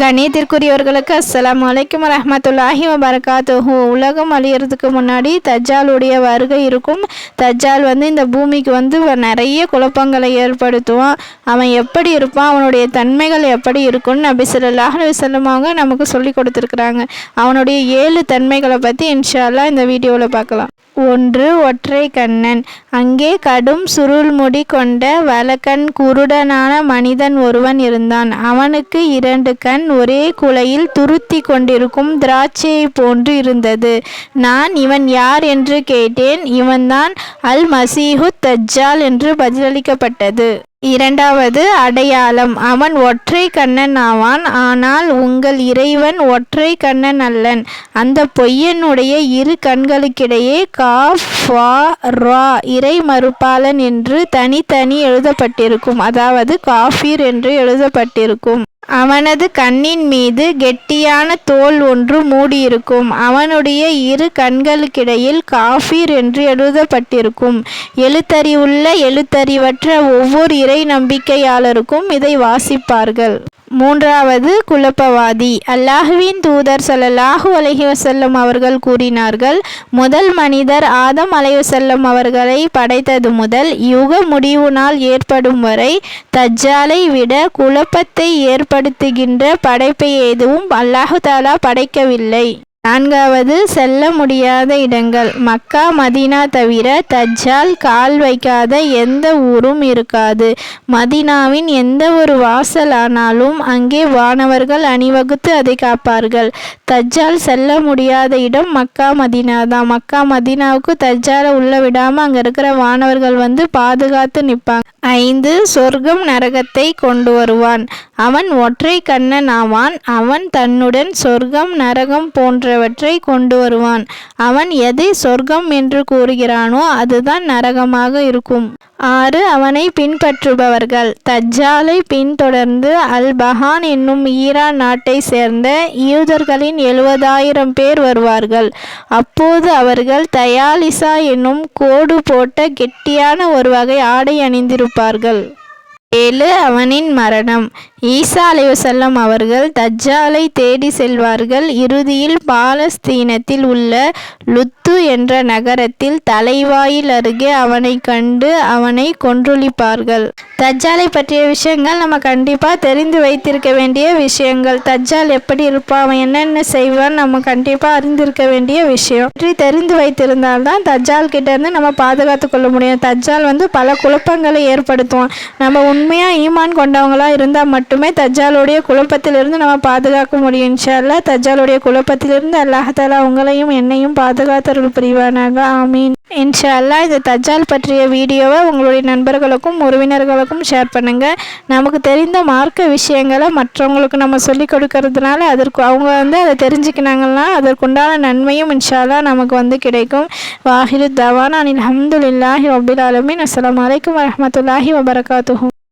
கணியத்திற்குரியவர்களுக்கு அஸ்லாம் வலைக்கம் ரஹமத்துல்லாஹி வபரகாத்துஹு. உலகம் அழியறதுக்கு முன்னாடி தஜ்ஜாலுடைய வருகை இருக்கும். தஜ்ஜால் வந்து இந்த பூமிக்கு வந்து நிறைய குழப்பங்களை ஏற்படுத்துவான். அவன் எப்படி இருப்பான்? அவனுடைய தன்மைகள் எப்படி இருக்கும்னு நபி சொல்லாஹ் அவங்க நமக்கு சொல்லி கொடுத்துருக்குறாங்க. அவனுடைய ஏழு தன்மைகளை பற்றி இன்ஷால்லா இந்த வீடியோவில் பார்க்கலாம். ஒன்று ஒற்றை கண்ணன். அங்கே கடும் சுருள்முடி கொண்ட வலக்கண் குருடனான மனிதன் ஒருவன் இருந்தான். அவனுக்கு இரண்டு கண் ஒரே குலையில் துருத்தி கொண்டிருக்கும் திராட்சையை போன்று இருந்தது. நான் இவன் யார் என்று கேட்டேன். இவன்தான் அல் மசீஹு தஜ்ஜால் என்று பதிலளிக்கப்பட்டது. இரண்டாவது அடையாளம். அவன் ஒற்றை கண்ணன் ஆவான் ஆனால் உங்கள் இறைவன் ஒற்றை கண்ணன் அல்லன் அந்த பொய்யனுடைய இரு கண்களுக்கிடையே காஃப் ரா இறை மறுப்பாளன் என்று தனித்தனி எழுதப்பட்டிருக்கும். அதாவது காஃபீர் என்று எழுதப்பட்டிருக்கும். அவனது கண்ணின் மீது கெட்டியான தோல் ஒன்று மூடியிருக்கும். அவனுடைய இரு கண்களுக்கிடையில் காஃபிர் என்று எழுதப்பட்டிருக்கும். எழுத்தறிவுள்ள எழுத்தறிவற்ற ஒவ்வொரு இறை நம்பிக்கையாளருக்கும் இதை வாசிப்பார்கள். மூன்றாவது குழப்பவாதி. அல்லாஹுவின் தூதர் சல்லாஹூ அலஹி வசல்லம் அவர்கள் கூறினார்கள் முதல் மனிதர் ஆதம் அலைவசல்லம் அவர்களை படைத்தது முதல் யுக முடிவு நாள் ஏற்படும் வரை தஜ்ஜாலை விட குழப்பத்தை ஏற்படுத்துகின்ற படைப்பை எதுவும் அல்லாஹு தாலா படைக்கவில்லை. நான்காவது செல்ல முடியாத இடங்கள். மக்கா மதினா தவிர தஜ்ஜால் கால் வைக்காத எந்த ஊரும் இருக்காது. மதினாவின் எந்த ஒரு வாசல் ஆனாலும் அங்கே வானவர்கள் அணிவகுத்து அதை காப்பார்கள். தஜ்ஜால் செல்ல முடியாத இடம் மக்கா மதினா தான். மக்கா மதினாவுக்கு தஜ்ஜாலை உள்ள விடாமல் அங்கே இருக்கிற வானவர்கள் வந்து பாதுகாத்து நிற்பாங்க ஐந்து சொர்க்கம் நரகத்தை கொண்டு வருவான். அவன் ஒற்றை கண்ணன் ஆவான் அவன் தன்னுடன் சொர்க்கம் நரகம் போன்ற போன்றவற்றை கொண்டு வருவான் அவன் எதை சொர்க்கம் என்று கூறுகிறானோ அதுதான் நரகமாக இருக்கும். ஆறு அவனை பின்பற்றுபவர்கள். தஜ்ஜாலை பின்தொடர்ந்து அல் பஹான் என்னும் ஈரான் நாட்டை சேர்ந்த யூதர்களின் எழுபதாயிரம் பேர் வருவார்கள். அப்போது அவர்கள் தயாலிசா என்னும் கோடு போட்ட கெட்டியான ஒரு வகை ஆடை அணிந்திருப்பார்கள். ஏழு அவனின் மரணம். ஈசா அலைவசல்லம் அவர்கள் தஜ்ஜாலை தேடி செல்வார்கள். இறுதியில் பாலஸ்தீனத்தில் உள்ள லுத்து என்ற நகரத்தில் தலைவாயில் அருகே அவனை கண்டு அவனை கொன்றொழிப்பார்கள். தஜ்ஜாலை பற்றிய விஷயங்கள் நம்ம கண்டிப்பாக தெரிந்து வைத்திருக்க வேண்டிய விஷயங்கள். தஜ்ஜால் எப்படி இருப்பான் அவன் என்னென்ன செய்வான் நம்ம கண்டிப்பாக அறிந்திருக்க வேண்டிய விஷயம். பற்றி தெரிந்து வைத்திருந்தால்தான் தஜ்ஜால் கிட்டேருந்து நம்ம பாதுகாத்து கொள்ள முடியும். தஜ்ஜால் வந்து பல குழப்பங்களை ஏற்படுத்துவான். நம்ம உண்மையாக ஈமான் கொண்டவங்களாக இருந்தால் மட்டுமே தஜ்ஜாலுடைய குழப்பத்திலிருந்து நம்ம பாதுகாக்க முடியும். இன்ஷால்லா தஜ்ஜாலுடைய குழப்பத்திலிருந்து அல்லாஹாலா உங்களையும் என்னையும் பாதுகாத்தருள் புரிவானாக. ஆமீன். இன்ஷால்லா இந்த தஜ்ஜால் பற்றிய வீடியோவை உங்களுடைய நண்பர்களுக்கும் உறவினர்களுக்கும் ஷேர் பண்ணுங்கள் நமக்கு தெரிந்த மார்க்க விஷயங்களை மற்றவங்களுக்கு நம்ம சொல்லி கொடுக்கறதுனால அதற்கு அவங்க வந்து அதை தெரிஞ்சுக்கினாங்கன்னா அதற்குண்டான நன்மையும் இன்ஷால்லா நமக்கு வந்து கிடைக்கும். வாஹிரு தவான் அனில் அஹமதுல்லாஹி ரபில் ஆலமின். அஸ்லாம் வலைக்கம் வரமத்துல்லாஹி வபரகாத்துஹூ.